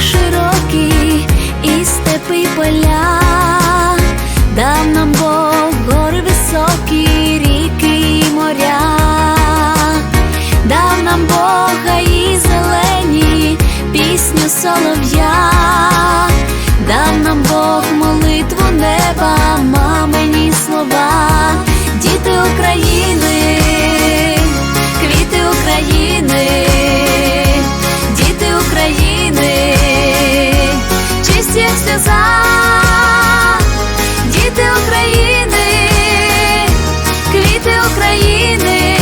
широкі, і степи поля, дав нам Бог гори високі, ріки і моря, дав нам Бога і зелені пісню солов'я, дав нам Бог молитву неба. України.